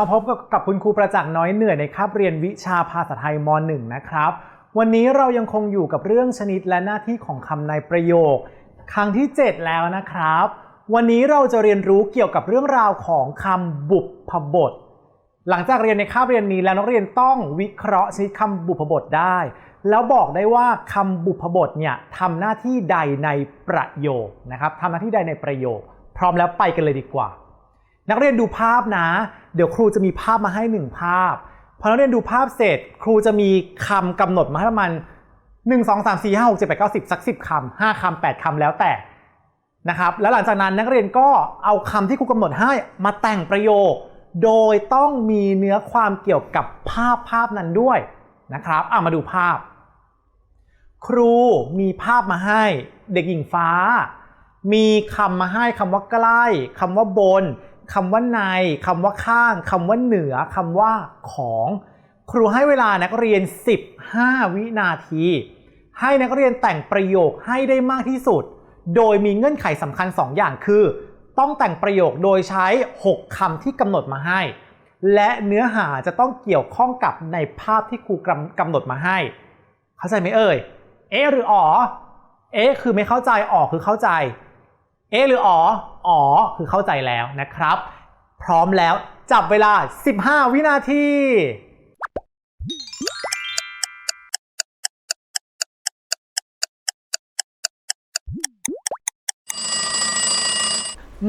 มาพบกับกับคุณครูประจักษ์น้อยเหนื่อยในคาบเรียนวิชาภาษาไทยม .1 นะครับ วันนี้เรายังคงอยู่กับเรื่องชนิดและหน้าที่ของคำในประโยค ครั้งที่ 7 แล้วนะครับ วันนี้เราจะเรียนรู้เกี่ยวกับเรื่องราวของคำบุพบท หลังจากเรียนในคาบเรียนนี้แล้วนักเรียนต้องวิเคราะห์ชนิดคำบุพบทได้ แล้วบอกได้ว่าคำบุพบทเนี่ยทำหน้าที่ใดในประโยคนะครับทำหน้าที่ใดในประโยค พร้อมแล้วไปกันเลยดีกว่า นักเรียนดูภาพนะ เดี๋ยวครูจะมีภาพมาให้หนึ่งภาพ พอนักเรียนดูภาพเสร็จ ครูจะมีคำกำหนดมาให้ประมาณ1 2 3 4 5 6 7 8 9 10สัก10คำ5คำ8คำแล้วแต่นะครับแล้วหลังจากนั้นนักเรียนก็เอาคำที่ครูกำหนดให้มาแต่งประโยค โดยต้องมีเนื้อความเกี่ยวกับภาพภาพนั้นด้วยนะครับอะมาดูภาพ ครูมีภาพมาให้ เด็กหญิงฟ้า มีคำมาให้คำว่าใกล้คำว่าบน คำว่าในคำว่าข้างคำว่าเหนือคำว่าของ ครูให้เวลานักเรียน 15 วินาที ให้นักเรียนแต่งประโยคให้ได้มากที่สุด โดยมีเงื่อนไขสำคัญ 2 อย่างคือ ต้องแต่งประโยคโดยใช้ 6คำที่กำหนดมาให้ และเนื้อหาจะต้องเกี่ยวข้องกับในภาพที่ครูกำกำหนดมาให้ เข้าใจไหมเอ่ย เอหรืออ๋อ เอคือไม่เข้าใจอ๋อคือเข้าใจ เอหรืออ๋อ อ๋อ คือเข้าใจแล้วนะครับ พร้อมแล้วจับเวลา 15 วินาที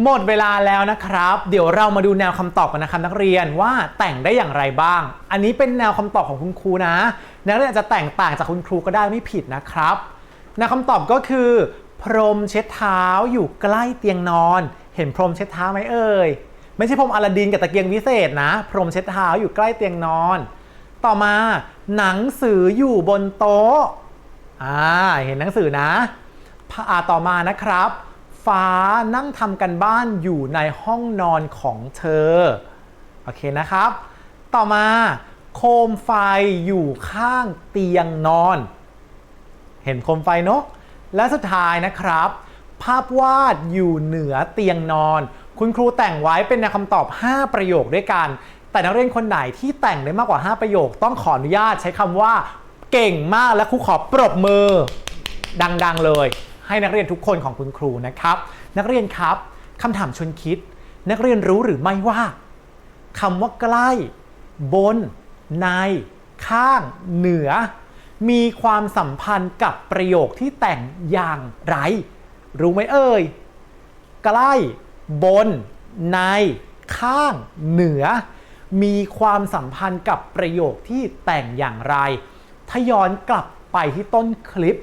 หมดเวลาแล้วนะครับ เดี๋ยวเรามาดูแนวคำตอบกันนะครับนักเรียนว่าแต่งได้อย่างไรบ้าง อันนี้เป็นแนวคำตอบของคุณครูนะ นักเรียนอาจจะแต่งต่างจากคุณครูก็ได้ไม่ผิดนะครับแนวคำตอบก็คือ พรมเช็ดเท้าอยู่ใกล้เตียงนอน เห็นพรมเช็ดเท้าไหมเอ่ยไม่ใช่พรมอลาดินกับตะเกียงวิเศษนะ พรมเช็ดเท้าอยู่ใกล้เตียงนอน ต่อมาหนังสืออยู่บนโต๊ะอ่าเห็นหนังสือนะพอ่าต่อมานะครับ ฟ้านั่งทำกันบ้านอยู่ในห้องนอนของเธอโอเคนะครับ ต่อมาโคมไฟอยู่ข้างเตียงนอน เห็นโคมไฟเนาะ และสุดท้ายนะครับ ภาพวาดอยู่เหนือเตียงนอน คุณครูแต่งไว้เป็นแนคำตอบ 5 ประโยคด้วยกัน แต่นักเรียนคนไหนที่แต่งได้มากกว่า 5 ประโยค ต้องขออนุญาตใช้คำว่า เก่งมากและครูขอปรบมือ ดังๆเลย ให้นักเรียนทุกคนของคุณครูนะครับ นักเรียนครับคำถามชวนคิด นักเรียนรู้หรือไม่ว่าคำว่าใกล้ บน ใน ข้าง เหนือ มีความสัมพันธ์กับประโยคที่แต่งอย่างไร รู้ไหมเอ่ย ใกล้ บน ใน ข้าง เหนือ มีความสัมพันธ์กับประโยคที่แต่งอย่างไร ถ้าย้อนกลับไปที่ต้นคลิป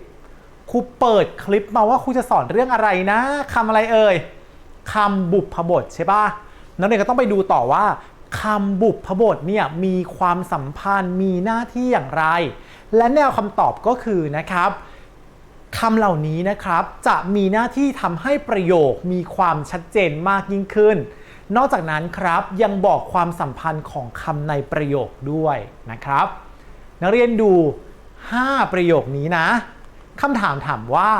ครูเปิดคลิปมาว่าครูจะสอนเรื่องอะไรนะคำอะไรเอ่ยคำบุพบทใช่ปะนักเรียนก็ต้องไปดูต่อว่า คำบุพบทเนี่ยมีความสัมพันธ์มีหน้าที่อย่างไร และแนวคำตอบก็คือนะครับคำเหล่านี้นะครับจะมีหน้าที่ทำให้ประโยคมีความชัดเจนมากยิ่งขึ้น นอกจากนั้นครับยังบอกความสัมพันธ์ของคำในประโยคด้วยนะครับ นักเรียนดู 5 ประโยคนี้นะคำถามถามว่า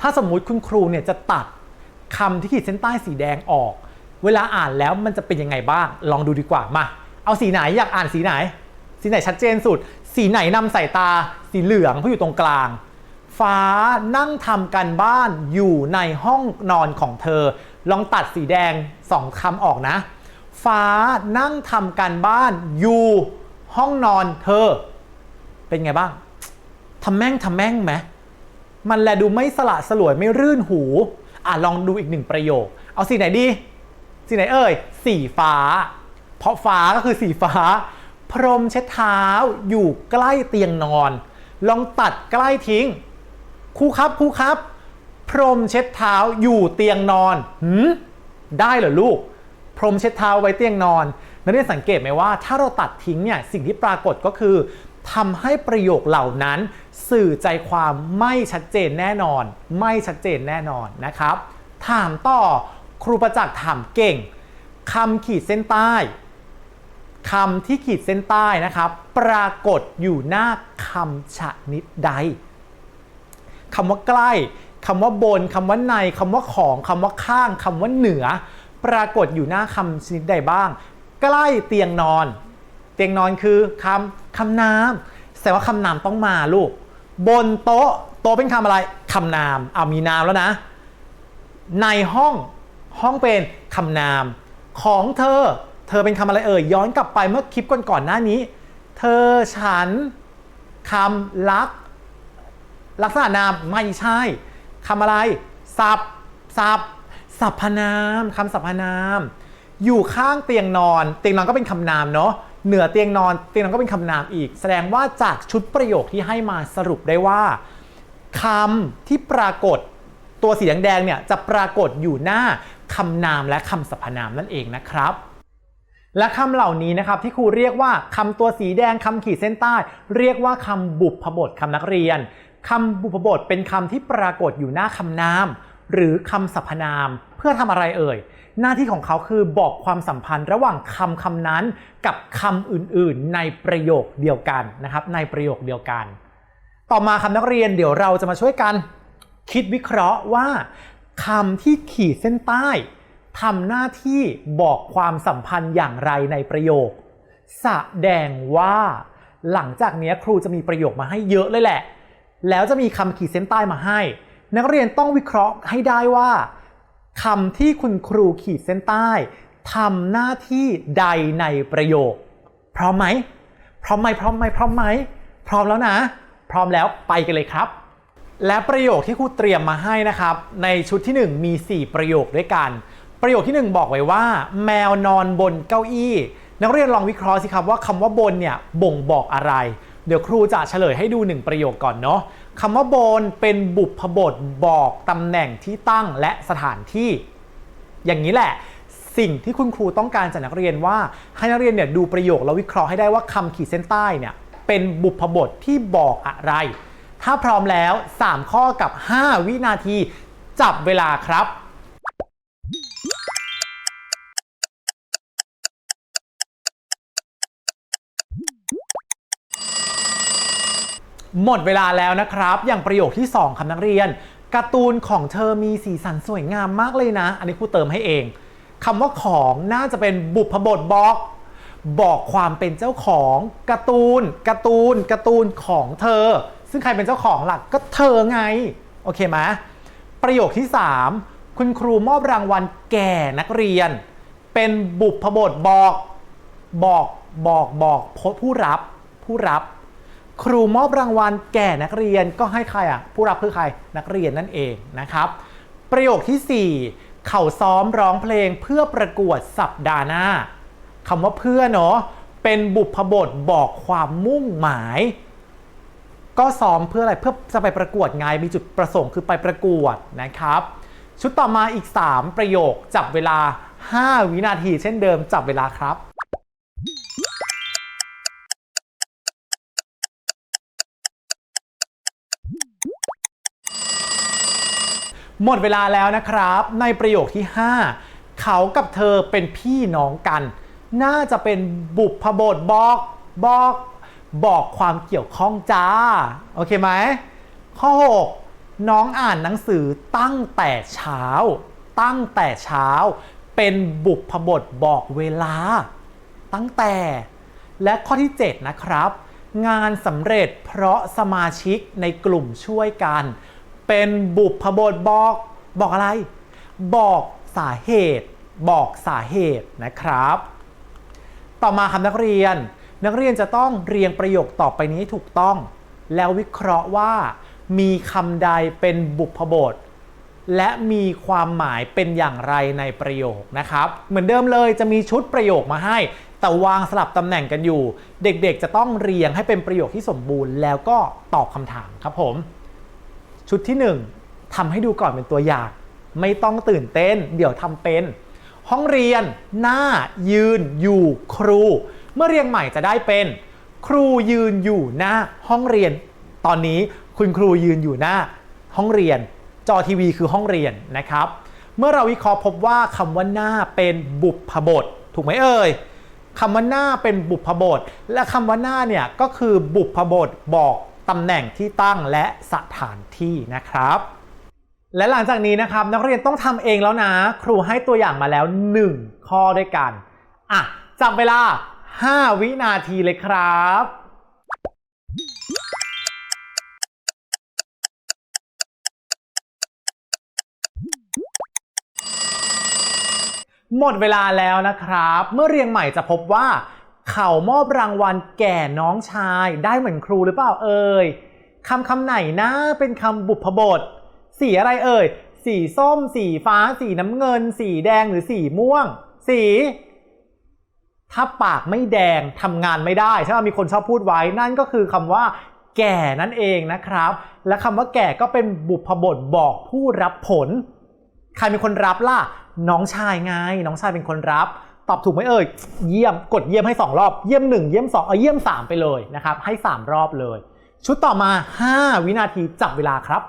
ถ้าสมมุติคุณครูเนี่ยจะตัดคำที่ขีดเส้นใต้สีแดงออก เวลาอ่านแล้วมันจะเป็นยังไงบ้าง ลองดูดีกว่ามา เอาสีไหนอยากอ่านสีไหน สีไหนชัดเจนสุด สีไหนนำสายตา สีเหลืองเพราะอยู่ตรงกลาง ฟ้านั่งทำกันบ้านอยู่ในห้องนอนของเธอ ลองตัดสีแดงสองคำออกนะ ฟ้านั่งทำกันบ้านอยู่ห้องนอนเธอ เป็นไงบ้างทำแม่งทำแม่งไหมมันแลดูไม่สละสลวยไม่รื่นหู อะลองดูอีกหนึ่งประโยค เอาสีไหนดี สีไหนเอ่ย สีฟ้า เพราะฟ้าก็คือสีฟ้า พรมเช็ดเท้าอยู่ใกล้เตียงนอน ลองตัดใกล้ทิ้งครูครับครูครับ พรมเช็ดเท้าอยู่เตียงนอนหืมได้เหรอลูก พรมเช็ดเท้าไว้เตียงนอนนักเรียนสังเกตไหมว่าถ้าเราตัดทิ้งเนี่ยสิ่งที่ปรากฏก็คือทำให้ประโยคเหล่านั้น สื่อใจความไม่ชัดเจนแน่นอน ไม่ชัดเจนแน่นอนนะครับ ถามต่อ ครูประจักษ์ถามเก่งคำขีดเส้นใต้คำที่ขีดเส้นใต้นะครับ ปรากฏอยู่หน้าคำชนิดใดคำว่าใกล้คำว่าบนคำว่าในคำว่าของคำว่าข้างคำว่าเหนือ ปรากฏอยู่หน้าคำชนิดใดบ้าง ใกล้เตียงนอน เตียงนอนคือคำคำนามแสดงว่าคำนามต้องมาลูก บนโต๊ะโต๊ะเป็นคำอะไรคำนามเอามีนามแล้วนะ ในห้อง ห้องเป็นคำนามของเธอ เธอเป็นคำอะไรเอ่ยย้อนกลับไปเมื่อคลิปก่อนๆหน้านี้ เธอฉันคำลักลักษณะนามไม่ใช่คำอะไรสับสับสรรพนามคำสรรพนาม อยู่ข้างเตียงนอน เตียงนอนก็เป็นคำนามเนาะเหนือเตียงนอน เตียงนอนก็เป็นคำนามอีก แสดงว่าจากชุดประโยคที่ให้มาสรุปได้ว่าคำที่ปรากฏ ตัวสีแดงๆเนี่ยจะปรากฏอยู่หน้าคำนามและคำสรรพนามนั่นเองนะครับและคำเหล่านี้นะครับที่ครูเรียกว่าคำตัวสีแดงคำขีดเส้นใต้ เรียกว่าคำบุพบทคำนักเรียนคำบุพบทเป็นคำที่ปรากฏอยู่หน้าคำนาม หรือคำสรรพนาม เพื่อทำอะไรเอ่ย หน้าที่ของเขาคือบอกความสัมพันธ์ระหว่างคำคำนั้นกับคำอื่นๆ ในประโยคเดียวกันนะครับ ในประโยคเดียวกัน ต่อมาคำนักเรียนเดี๋ยวเราจะมาช่วยกัน คิดวิเคราะห์ว่าคำที่ขีดเส้นใต้ทำหน้าที่บอกความสัมพันธ์อย่างไรในประโยค แสดงว่า หลังจากนี้ครูจะมีประโยคมาให้เยอะเลยแหละ แล้วจะมีคำขีดเส้นใต้มาให้ นักเรียนต้องวิเคราะห์ให้ได้ว่าคำที่คุณครูขีดเส้นใต้ทำหน้าที่ใดในประโยค พร้อมไหม พร้อมไหมพร้อมไหมพร้อมไหม พร้อมแล้วนะ พร้อมแล้วไปกันเลยครับ และประโยคที่ครูเตรียมมาให้นะครับ ในชุดที่ 1 มี 4 ประโยคด้วยกัน ประโยคที่ 1 บอกไว้ว่า แมวนอนบนเก้าอี้ นักเรียนลองวิเคราะห์สิครับว่าคำว่าบนเนี่ยบ่งบอกอะไร เดี๋ยวครูจะเฉลยให้ดู 1 ประโยคก่อนเนาะคำว่าบนเป็นบุพบทบอกตำแหน่งที่ตั้งและสถานที่ อย่างนี้แหละสิ่งที่คุณครูต้องการจากนักเรียนว่าให้นักเรียนเนี่ยดูประโยคแล้ววิเคราะห์ให้ได้ว่าคำขีดเส้นใต้เนี่ยเป็นบุพบทที่บอกอะไร ถ้าพร้อมแล้ว 3 ข้อกับ 5 วินาที จับเวลาครับหมดเวลาแล้วนะครับ อย่างประโยคที่ 2คำนักเรียน การ์ตูนของเธอมีสีสันสวยงามมากเลยนะ อันนี้ครูเติมให้เองคำว่าของน่าจะเป็นบุพบทบอก บอกความเป็นเจ้าของการ์ตูนการ์ตูนการ์ตูนของเธอ ซึ่งใครเป็นเจ้าของหลักก็เธอไง โอเคไหมประโยคที่ 3 คุณครูมอบรางวัลแก่นักเรียน เป็นบุพบทบอกบอกบอกบอกผู้รับผู้รับ ครูมอบรางวัลแก่นักเรียนก็ให้ใครอะ ผู้รับคือใครนักเรียนนั่นเองนะครับ ประโยคทีสี่4 เขาซ้อมร้องเพลงเพื่อประกวดสัปดาห์หน้าคำว่าเพื่อเนาะเป็นบุพบทบอกความมุ่งหมาย ก็ซ้อมเพื่ออะไรเพื่อจะไปประกวดไงมีจุดประสงค์คือไปประกวดนะครับ ชุดต่อมาอีก 3 ประโยคจับเวลา 5 วินาทีเช่นเดิมจับเวลาครับหมดเวลาแล้วนะครับ ในประโยคที่ 5 เขากับเธอเป็นพี่น้องกัน น่าจะเป็นบุพบทบอกบอก บอกความเกี่ยวข้องจ้า โอเคไหม ข้อ 6 น้องอ่านหนังสือตั้งแต่เช้า ตั้งแต่เช้า เป็นบุพบทบอกเวลา ตั้งแต่ และข้อที่ 7 นะครับ งานสำเร็จเพราะสมาชิกในกลุ่มช่วยกัน เป็นบุพบทบอกบอกอะไร บอกสาเหตุ บอกสาเหตุนะครับ ต่อมาคำนักเรียน นักเรียนจะต้องเรียงประโยคต่อไปนี้ถูกต้อง แล้ววิเคราะห์ว่ามีคำใดเป็นบุพบท และมีความหมายเป็นอย่างไรในประโยคนะครับ เหมือนเดิมเลยจะมีชุดประโยคมาให้ แต่วางสลับตำแหน่งกันอยู่ เด็กๆ จะต้องเรียงให้เป็นประโยคที่สมบูรณ์ แล้วก็ตอบคำถามครับผม ชุดที่ 1ทำให้ดูก่อนเป็นตัวอย่าง ไม่ต้องตื่นเต้น เดี๋ยวทำเป็น ห้องเรียน หน้า ยืน อยู่ ครู เมื่อเรียงใหม่จะได้เป็น ครูยืนอยู่หน้าห้องเรียน ตอนนี้คุณครูยืนอยู่หน้าห้องเรียน จอทีวีคือห้องเรียนนะครับ เมื่อเราวิเคราะห์พบว่าคำว่าหน้าเป็นบุพบท ถูกไหมเอ่ยคำว่าหน้าเป็นบุพบท และคำว่าหน้าเนี่ยก็คือบุพบทบอกตำแหน่งที่ตั้งและสถานที่นะครับ และหลังจากนี้นะครับนักเรียนต้องทำเองแล้วนะ ครูให้ตัวอย่างมาแล้ว 1 ข้อด้วยกันอะจับเวลา 5 วินาทีเลยครับหมดเวลาแล้วนะครับ เมื่อเรียงใหม่จะพบว่า เขามอบรางวัลแก่น้องชายได้เหมือนครูหรือเปล่าเอ่ยคำคำไหนนะเป็นคำบุพบท สีอะไรเอ่ย สีส้ม สีฟ้า สีน้ำเงิน สีแดงหรือสีม่วง สี ถ้าปากไม่แดงทำงานไม่ได้ใช่ไหมมีคนชอบพูดไว้นั่นก็คือคำว่า แก่นั่นเองนะครับ และคำว่าแก่ก็เป็นบุพบทบอกผู้รับผล ใครเป็นคนรับล่ะ น้องชายไง น้องชายเป็นคนรับ ตอบถูกไหมเอ่ย เยี่ยม กดเยี่ยมให้ 2 รอบ เยี่ยม 1 เยี่ยม 2 เอาเยี่ยม 3 ไปเลยนะครับ ให้ 3 รอบเลย ชุดต่อมา 5 วินาทีจับเวลาครับ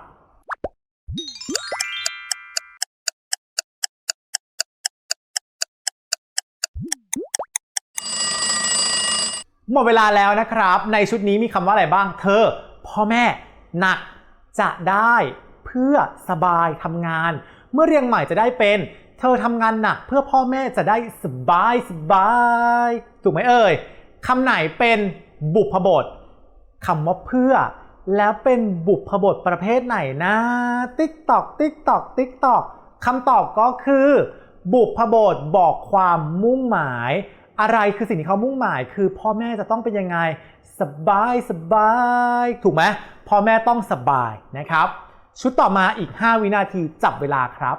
หมดเวลาแล้วนะครับ ในชุดนี้มีคำว่าอะไรบ้าง เธอ พ่อแม่ หนัก จะได้ เพื่อสบายทำงาน เมื่อเรียงใหม่จะได้เป็น เธอทำงานหนักเพื่อพ่อแม่จะได้สบายสบาย ถูกไหมเอ่ยคำไหนเป็นบุพบทคำว่าเพื่อ แล้วเป็นบุพบทประเภทไหนนะ ติ๊กตอก ติ๊กตอก ติ๊กตอกคำตอบก็คือ บุพบทบอกความมุ่งหมาย อะไรคือสิ่งที่เขามุ่งหมาย คือพ่อแม่จะต้องเป็นยังไง สบายสบาย ถูกไหมพ่อแม่ต้องสบายนะครับ ชุดต่อมาอีก 5 วินาทีจับเวลาครับ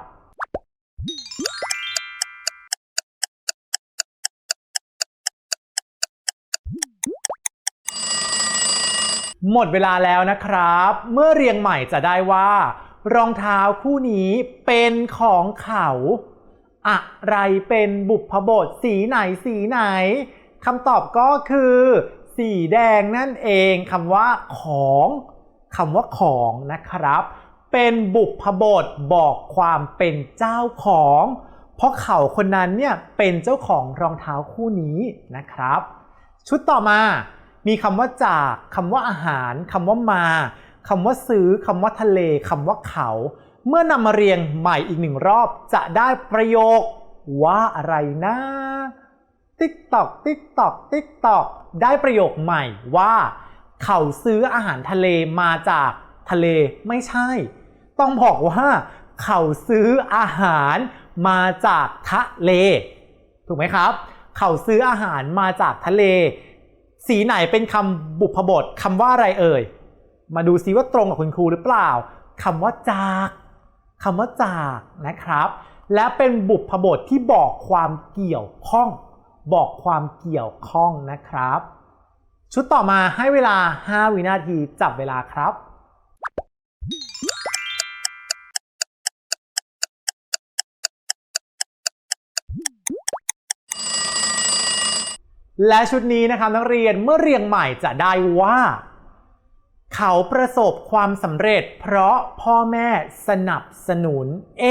หมดเวลาแล้วนะครับ เมื่อเรียงใหม่จะได้ว่า รองเท้าคู่นี้เป็นของเขา อะไรเป็นบุพบทสีไหนสีไหนคำตอบก็คือ สีแดงนั่นเองคำว่าของคำว่าของนะครับ เป็นบุพบทบอกความเป็นเจ้าของ เพราะเขาคนนั้นเนี่ยเป็นเจ้าของรองเท้าคู่นี้นะครับ ชุดต่อมา มีคำว่าจากคำว่าอาหารคำว่ามาคำว่าซื้อคำว่าทะเลคำว่าเขา เมื่อนำมาเรียงใหม่อีกหนึ่งรอบ จะได้ประโยคว่าอะไรนะ ติ๊กตอกติ๊กตอกติ๊กตอกได้ประโยคใหม่ว่า เขาซื้ออาหารทะเลมาจากทะเลไม่ใช่ ต้องบอกว่า เขาซื้ออาหารมาจากทะเล ถูกไหมครับ เขาซื้ออาหารมาจากทะเล สีไหนเป็นคำบุพบทคำว่าอะไรเอ่ย มาดูซิว่าตรงกับคุณครูหรือเปล่าคำว่าจาก คำว่าจากนะครับ และเป็นบุพบทที่บอกความเกี่ยวข้อง บอกความเกี่ยวข้องนะครับ ชุดต่อมาให้เวลา 5 วินาทีจับเวลาครับและชุดนี้นะครับนักเรียนเมื่อเรียงใหม่จะได้ว่า เขาประสบความสำเร็จ เพราะพ่อแม่สนับสนุน เอ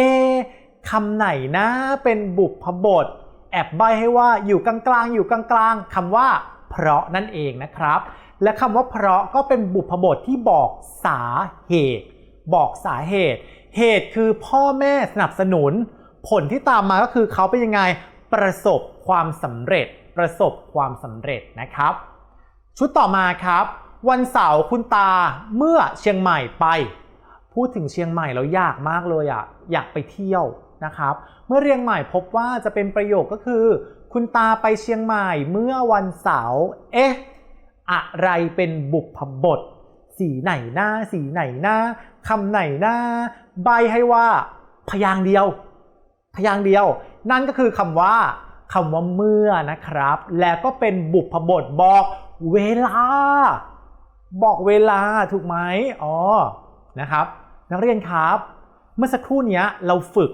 คำไหนนะเป็นบุพบท แอบใบให้ว่าอยู่กลางๆอยู่กลางๆคำว่า เพราะนั่นเองนะครับ และคำว่าเพราะก็เป็นบุพบทที่บอกสาเหตุ บอกสาเหตุ เหตุคือพ่อแม่สนับสนุน ผลที่ตามมาก็คือเขาเป็นยังไงประสบความสำเร็จ ประสบความสำเร็จนะครับ ชุดต่อมาครับ วันเสาร์คุณตาเมื่อเชียงใหม่ไป พูดถึงเชียงใหม่แล้วยากมากเลยอะอยากไปเที่ยวนะครับ เมื่อเรียงใหม่พบว่าจะเป็นประโยคก็คือ คุณตาไปเชียงใหม่เมื่อวันเสาร์เอ๊ะอะไรเป็นบุพบท สีไหนหน้า สีไหนหน้าคำไหนหน้า ใบให้ว่าพยางค์เดียว พยางค์เดียว นั่นก็คือคำว่าคำว่าเมื่อนะครับ แล้วก็เป็นบุพบทบอกเวลา บอกเวลาถูกไหมอ๋อนะครับ นักเรียนครับ เมื่อสักครู่เนี้ยเราฝึก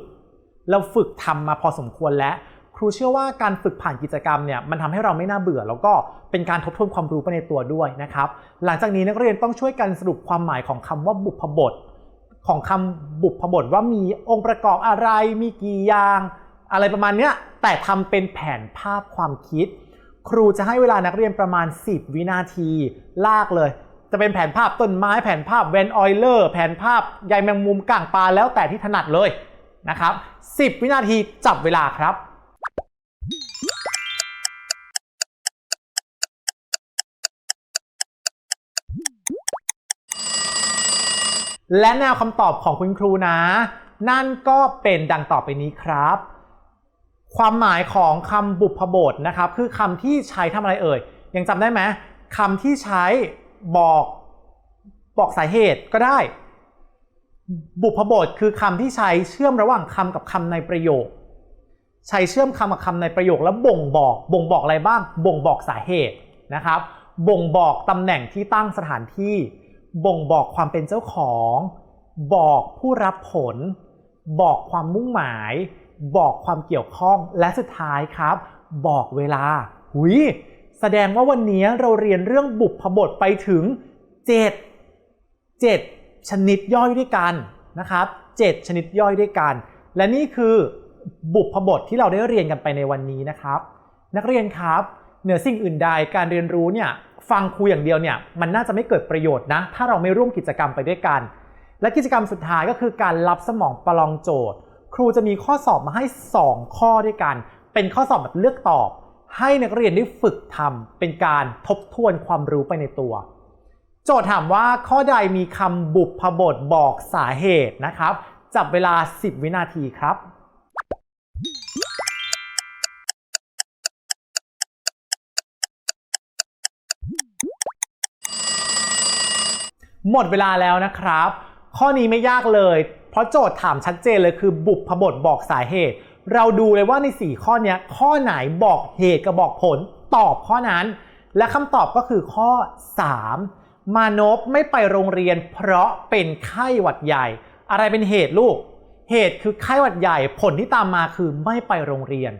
เราฝึกทำมาพอสมควรแล้ว ครูเชื่อว่าการฝึกผ่านกิจกรรมเนี่ยมันทำให้เราไม่น่าเบื่อ แล้วก็เป็นการทบทวนความรู้ไปในตัวด้วยนะครับ หลังจากนี้นักเรียนต้องช่วยกันสรุปความหมายของคำว่าบุพบท ของคำบุพบทว่ามีองค์ประกอบอะไรมีกี่อย่าง อะไรประมาณเนี้ยแต่ทำเป็นแผนภาพความคิด ครูจะให้เวลานักเรียนประมาณ 10 วินาที ลากเลย จะเป็นแผนภาพต้นไม้แผนภาพแวนออยเลอร์แผนภาพใยแมงมุมก่างปลาแล้วแต่ที่ถนัดเลยนะครับ 10 วินาทีจับเวลาครับและแนวคำตอบของคุณครูนะ นั่นก็เป็นดังต่อไปนี้ครับ ความหมายของคำบุพบทนะครับ คือคำที่ใช้ทำอะไรเอ่ย ยังจำได้ไหมคำที่ใช้ บอกบอกสาเหตุก็ได้ บุพบทคือคำที่ใช้เชื่อมระหว่างคำกับคำในประโยค ใช้เชื่อมคำกับคำในประโยคแล้วบ่งบอก บ่งบอกอะไรบ้าง บ่งบอกสาเหตุนะครับ บ่งบอกตำแหน่งที่ตั้งสถานที่ บ่งบอกความเป็นเจ้าของ บอกผู้รับผล บอกความมุ่งหมาย บอกความเกี่ยวข้องและสุดท้ายครับ บอกเวลาหุย แสดงว่าวันนี้เราเรียนเรื่องบุพบทไปถึง 7 7 ชนิดย่อยด้วยกันนะครับ 7 ชนิดย่อยด้วยกัน และนี่คือบุพบทที่เราได้เรียนกันไปในวันนี้นะครับ นักเรียนครับเหนือสิ่งอื่นใดการเรียนรู้เนี่ยฟังครูอย่างเดียวเนี่ยมันน่าจะไม่เกิดประโยชน์นะ ถ้าเราไม่ร่วมกิจกรรมไปด้วยกัน และกิจกรรมสุดท้ายก็คือการรับสมองประลองโจทย์ ครูจะมีข้อสอบมาให้ 2 ข้อด้วยกัน เป็นข้อสอบแบบเลือกตอบ ให้นักเรียนได้ฝึกทำเป็นการทบทวนความรู้ไปในตัว โจทย์ถามว่าข้อใดมีคำบุพบทบอกสาเหตุนะครับ จับเวลา 10 วินาทีครับหมดเวลาแล้วนะครับ ข้อนี้ไม่ยากเลย เพราะโจทย์ถามชัดเจนเลยคือบุพบทบอกสาเหตุ เราดูเลยว่าใน 4 ข้อเนี้ยข้อไหนบอกเหตุกับบอกผลตอบข้อนั้น และคำตอบก็คือข้อ 3 มานพไม่ไปโรงเรียน เพราะเป็นไข้หวัดใหญ่ อะไรเป็นเหตุลูก เหตุคือไข้หวัดใหญ่ผลที่ตามมาคือไม่ไปโรงเรียน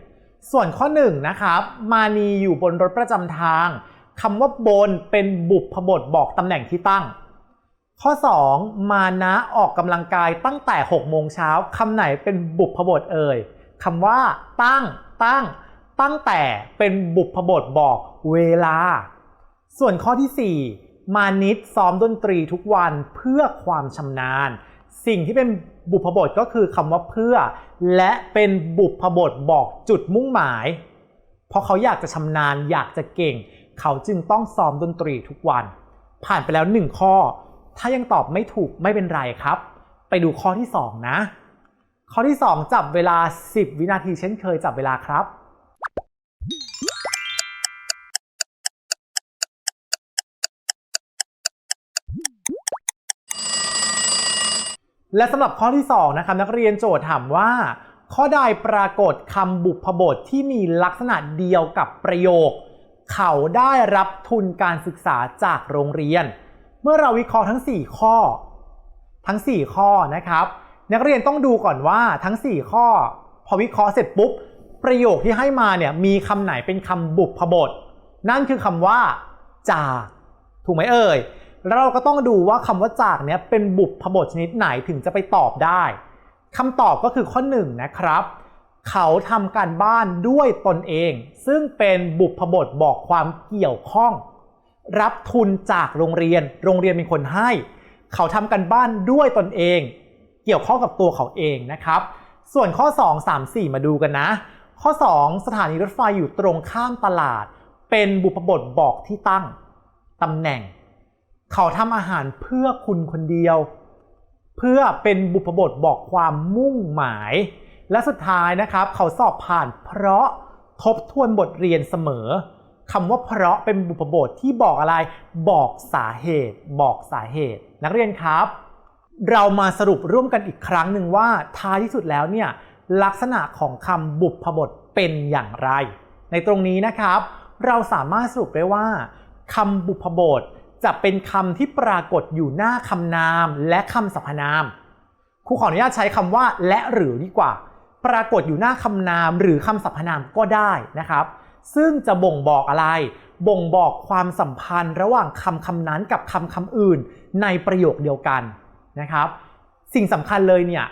ส่วนข้อ 1 นะครับ มานีอยู่บนรถประจำทางคำว่าบนเป็นบุพบทบอกตำแหน่งที่ตั้ง ข้อ 2 มานะออกกำลังกายตั้งแต่6โมงเช้าคำไหนเป็นบุพบทเอ่ย คำว่า ตั้ง ตั้ง ตั้งแต่เป็นบุพบทบอกเวลา ส่วนข้อที่ 4 มานิดซ้อมดนตรีทุกวันเพื่อความชำนาญ สิ่งที่เป็นบุพบทก็คือคำว่าเพื่อ และเป็นบุพบทบอกจุดมุ่งหมาย เพราะเขาอยากจะชำนาญอยากจะเก่ง เขาจึงต้องซ้อมดนตรีทุกวัน ผ่านไปแล้ว 1 ข้อ ถ้ายังตอบไม่ถูกไม่เป็นไรครับ ไปดูข้อที่ 2 นะ ข้อที่ 2 จับเวลา 10 วินาทีเช่นเคยจับเวลาครับและสำหรับข้อที่2นะครับนักเรียนโจทย์ถามว่า ข้อใดปรากฏคำบุพบทที่มีลักษณะเดียวกับประโยค เขาได้รับทุนการศึกษาจากโรงเรียน เมื่อเราวิเคราะห์ทั้ง 4 ข้อ ทั้ง 4 ข้อนะครับ นักเรียนต้องดูก่อนว่าทั้ง 4 ข้อ พอวิเคราะห์เสร็จปุ๊บ ประโยคที่ให้มาเนี่ยมีคำไหนเป็นคำบุพบท นั่นคือคำว่าจากถูกไหมเอ่ยแล้วเราก็ต้องดูว่าคำว่าจากเนี้ยเป็นบุพบทชนิดไหนถึงจะไปตอบได้คำตอบก็คือข้อ1นนะครับ เขาทำการบ้านด้วยตนเอง ซึ่งเป็นบุพบทบอกความเกี่ยวข้อง รับทุนจากโรงเรียน โรงเรียนเป็นคนให้ เขาทำกันบ้านด้วยตนเอง เกี่ยวข้องกับตัวเขาเองนะครับ ส่วนข้อ 2 3 4 มาดูกันนะ ข้อ 2 สถานีรถไฟอยู่ตรงข้ามตลาด เป็นบุพบทบอกที่ตั้งตำแหน่ง เขาทำอาหารเพื่อคุณคนเดียว เพื่อเป็นบุพบทบอกความมุ่งหมาย และสุดท้ายนะครับ เขาสอบผ่านเพราะทบทวนบทเรียนเสมอคำว่าเพราะเป็นบุพบทที่บอกอะไร บอกสาเหตุ บอกสาเหตุ นักเรียนครับ เรามาสรุปร่วมกันอีกครั้งหนึ่งว่าท้ายที่สุดแล้วเนี่ยลักษณะของคำบุพบทเป็นอย่างไร ในตรงนี้นะครับ เราสามารถสรุปได้ว่าคำบุพบทจะเป็นคำที่ปรากฏอยู่หน้าคำนามและคำสรรพนามครูขออนุญาตใช้คำว่าและหรือดีกว่า ปรากฏอยู่หน้าคำนามหรือคำสรรพนามก็ได้นะครับ ซึ่งจะบ่งบอกอะไร บ่งบอกความสัมพันธ์ระหว่างคำคำนั้นกับคำคำอื่น ในประโยคเดียวกัน นะครับ สิ่งสำคัญเลยเนี่ย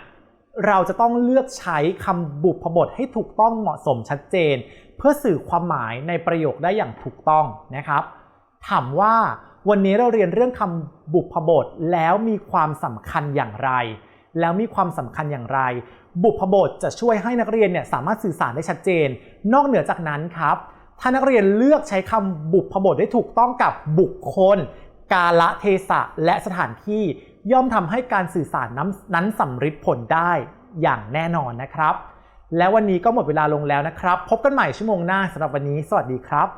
เราจะต้องเลือกใช้คำบุพบทให้ถูกต้องเหมาะสมชัดเจน เพื่อสื่อความหมายในประโยคได้อย่างถูกต้องนะครับ ถามว่าวันนี้เราเรียนเรื่องคำบุพบทแล้วมีความสำคัญอย่างไร แล้วมีความสำคัญอย่างไร บุพบทจะช่วยให้นักเรียนเนี่ยสามารถสื่อสารได้ชัดเจน นอกเหนือจากนั้นครับ ถ้านักเรียนเลือกใช้คำบุพบทได้ถูกต้องกับบุคคล กาละเทศะและสถานที่ ย่อมทำให้การสื่อสารนั้นนั้นสำฤทธิ์ผลได้อย่างแน่นอนนะครับ และวันนี้ก็หมดเวลาลงแล้วนะครับ พบกันใหม่ชั่วโมงหน้าสำหรับวันนี้ สวัสดีครับ